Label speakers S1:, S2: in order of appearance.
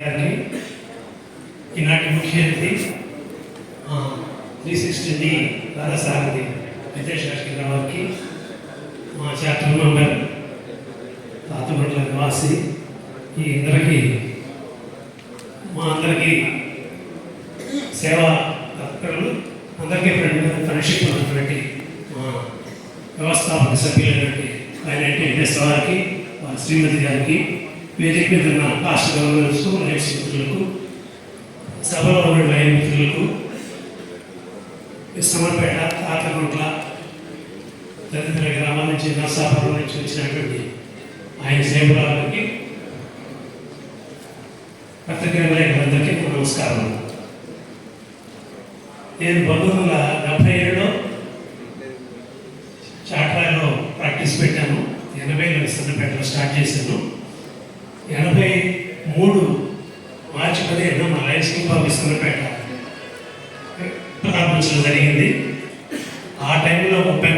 S1: గారిని ఈనాటి ముఖ్య అతిథి త్రీ సిక్స్టీ రాధాసారథి విద్యాశాఖ గారికి మా చాప్టర్ మెంబర్ తాతమండల నివాసి ఈ ఇద్దరికి మా అందరికీ సేవా తత్పరులు అందరికీ ఫ్రెండ్ ఫ్రెండ్షిప్ ఉన్నటువంటి మా వ్యవస్థాపక సభ్యులైనటువంటి ఆయన వెంకటేశ్వర వారికి శ్రీమతి గారికి వేదిక మీద ఉన్న రాష్ట్ర గవర్నర్స్ లైఫ్ మిత్రులకు సభలో ఉన్న లైన్ మిత్రులకు విశ్రమపేట తాతగుంట్ల తదితర గ్రామాల నుంచి నర్సాపురం నుంచి వచ్చినటువంటి ఆయన సేవలకి పత్రికా అందరికీ నా నమస్కారం నేను పంతొమ్మిది వందల డెబ్బై ఏడులో చాట్రాలో ప్రాక్టీస్ పెట్టాను. ఎనభైలో సన్నపేటలో స్టార్ట్ చేశాను. ఎనభై మూడు మార్చి పదిహేను మా లైఫ్ స్కూల్ ప్రారంభించడం జరిగింది. ఆ టైంలో ముప్పై